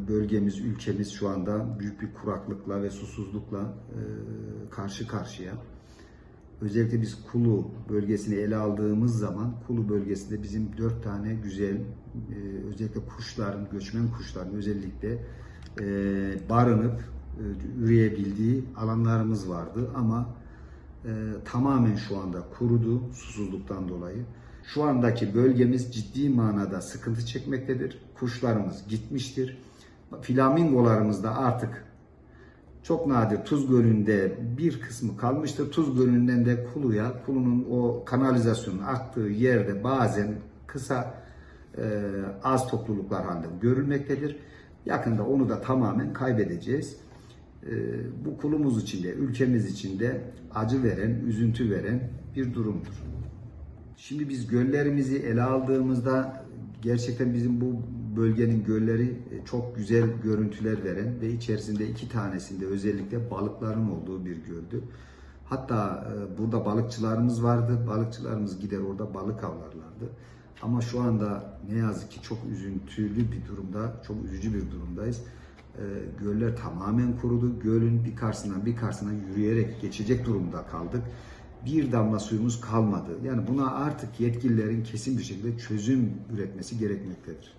bölgemiz, ülkemiz şu anda büyük bir kuraklıkla ve susuzlukla e, karşı karşıya. Özellikle biz Kulu bölgesini ele aldığımız zaman Kulu bölgesinde bizim dört tane güzel, e, özellikle kuşların, göçmen kuşların özellikle e, barınıp üreyebildiği alanlarımız vardı ama tamamen şu anda kurudu susuzluktan dolayı. Şu andaki bölgemiz ciddi manada sıkıntı çekmektedir. Kuşlarımız gitmiştir. Flamingolarımız da artık çok nadir Tuz Gölü'nde bir kısmı kalmıştır. Tuz Gölü'nden de Kulu'ya, Kulu'nun o kanalizasyonun aktığı yerde bazen kısa e, az topluluklar halinde görülmektedir. Yakında onu da tamamen kaybedeceğiz. E, bu kulumuz için de, ülkemiz için de acı veren, üzüntü veren bir durumdur. Şimdi biz göllerimizi ele aldığımızda gerçekten bizim bu bölgenin gölleri e, çok güzel görüntüler veren ve içerisinde iki tanesinde özellikle balıkların olduğu bir göldü. Hatta e, burada balıkçılarımız vardı. Balıkçılarımız gider orada balık avlarlardı. Ama şu anda ne yazık ki çok üzüntülü bir durumda, çok üzücü bir durumdayız. E, Göller tamamen kurudu. Gölün bir karşısından bir karşısına yürüyerek geçecek durumda kaldık bir damla suyumuz kalmadı. Yani buna artık yetkililerin kesin bir şekilde çözüm üretmesi gerekmektedir.